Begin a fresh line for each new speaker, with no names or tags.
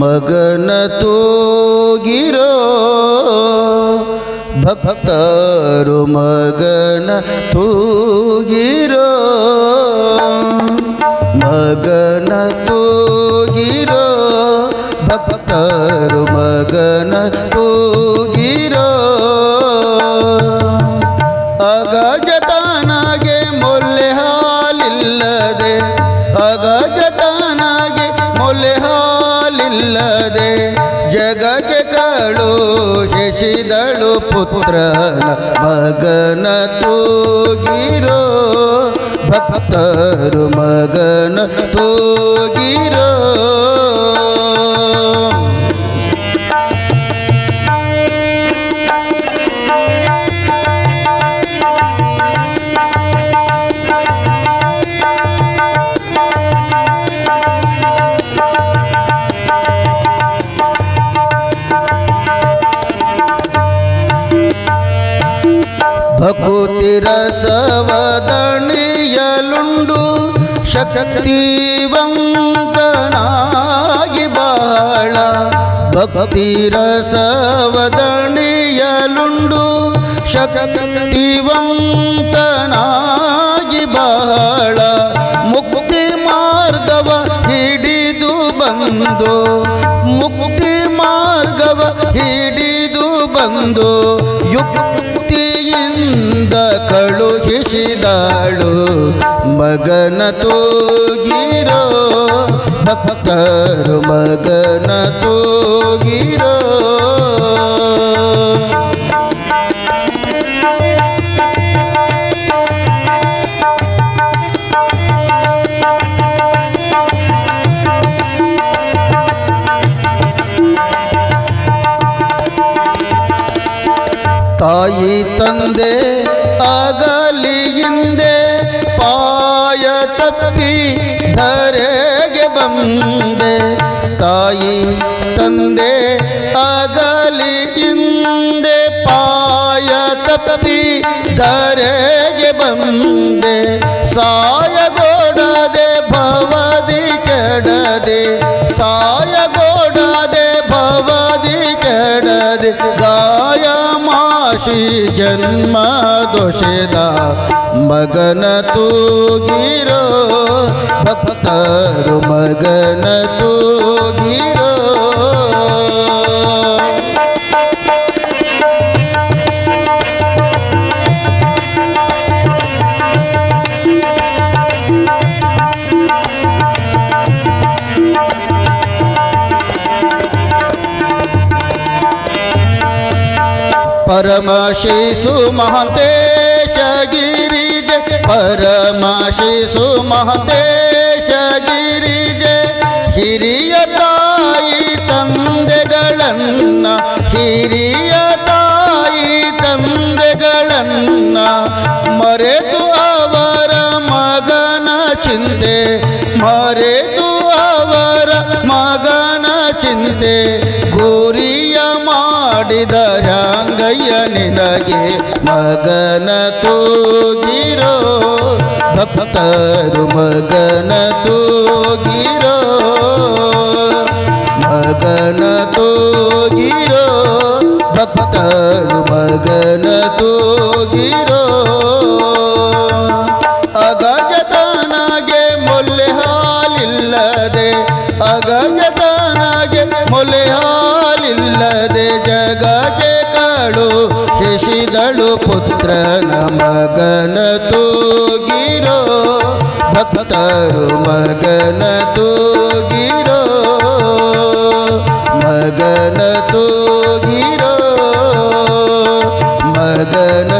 ಮಗನ ತೂಗಿರೋ ಭಕ್ತರು ಮಗನ ತೂಗಿರೋ ಮಗನ ತೂಗಿರೋ ಭಕ್ತರು ಮಗನ ತೂಗಿರೋ ಅಗಜತನಗೆ ಜಗಕ್ಕೆ ಕಳು ಹೆಸಿದಳು ಪುತ್ರನ ಮಗನ ತೂಗಿರೋ ಭಕ್ತರು ಮಗನ ತೂಗಿರೋ. ಭಕುತಿ ರಸವದಣಿಯಲುಂಡು ಶಕ್ತಿವಂತನಾಗಿ ಬಹಳ. ಭಕ್ತಿ ರಸವದಣಿಯಲುಂಡು ಮಾರ್ಗವ ಹಿಡಿದು ಬಂದು ಯುಕ್ತಿಯಿಂದ ಕಳುಹಿಸಿದಾಳು. ಮಗನ ತೂಗಿರೋ ಭಕ್ತರು ಮಗನ ತೂಗಿರೋ. ತಾಯಿ ತಂದೆ, ಆಗಲಿ ಹಿಂದೆ ಪಾಯ ತಪ್ಪಿ ಧರೆಗೆ ಬಂದೆ. ತಾಯಿ ತಂದೆ, ಆಗಲಿ ಹಿಂದೆ ಪಾಯ ತಪ್ಪಿ ಧರೆಗೆ ಬಂದೆ. ಸಾಯಗೋಡದೆ ಮಾಶಿ ಜನ್ಮ ದೋಷದ ಮಗನ ತೂಗಿರೋ ಭಕ್ತರು ಮಗನ ತೂಗಿರೋ. ಪರಮಶಿಸು ಮಹಂತೇಶ ಗಿರಿಜ ಪರಮಶಿಸು ಮಹಂತೇಶ ಗಿರಿಜ ಹಿರಿಯ ತಾಯಿ ತಂದೆಗಳನ್ನ, ಹಿರಿಯ ತಾಯಿ ತಂದೆಗಳನ್ನ ಮರೆತು ಅವರ ಮಗನ ಚಿಂತೆ, ಮರೆತು ಅವರ ಮಗನ ಚಿಂತೆ ಮಾಡಿದ ರಂಗಯ್ಯ ನಿನಗೆ ಮಗನ ತೂಗಿರೋ ಭಕ್ತರು ಮಗನ ತೂಗಿರೋ ಮಗನ ತೂಗಿರೋ ಭಕ್ತರು ಮಗನ ತೂಗಿರೋ ಅಗಜತನಗೆ ಮೊಲ್ಲೆ ಹಾಲಿಲ್ಲದೆ ಅಗಜತನಗೆ ಮೊಲೆ ಹಾಲಿಲ್ಲದೆ ಜಗಕ್ಕೆ ಕಳು ಶಿಶಿದಳು ಪುತ್ರನ ಮಗನ ತೂಗಿರೋ ಭಕ್ತರು ಮಗನ ತೂಗಿರೋ ಮಗನ ತೂಗಿರೋ ಮಗನ